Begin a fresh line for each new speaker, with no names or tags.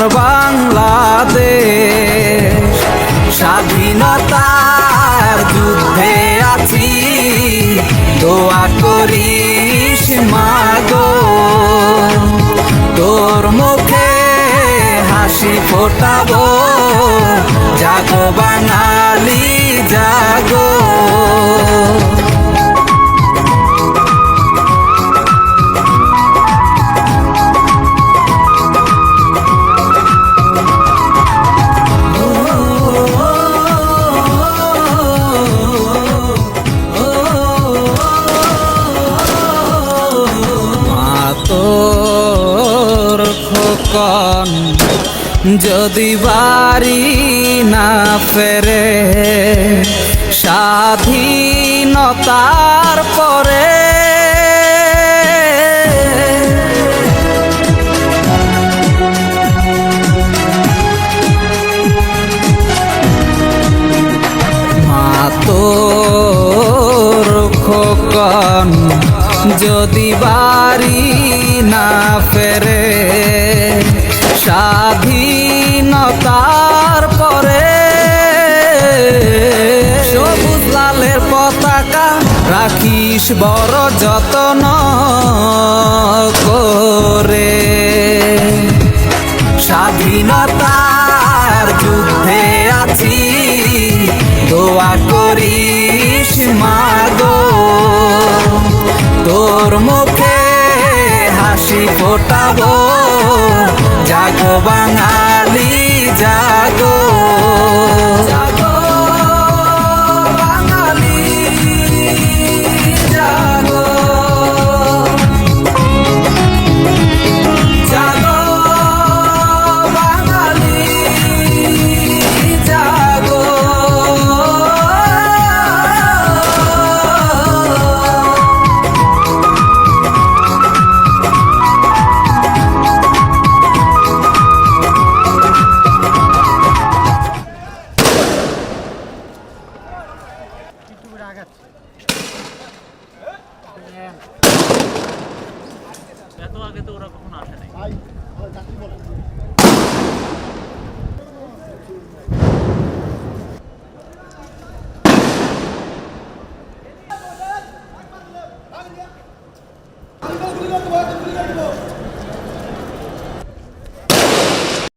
আমার বাংলাদেশ। স্বাধীনতার যুদ্ধে আছি। দোয়া করিস মাগো। তোর মুখে হাসি ফোটাবো। জাগো বাঙালি খোকন যদি বাড়ি না ফেরে স্বাধীনতার পরে যদি বাড়ি না ফেরে স্বাধীনতার পরে সবুজ লালের পতাকা রাখিস বড় যত্ন করে। স্বাধীনতার যুদ্ধে আছি, দোয়া করিস মাগো। তোর মুখে হাসি ফোটাবো জাগো বাঙালি জাগো।
এত আগে তো ওরা কখনো আসে নাই।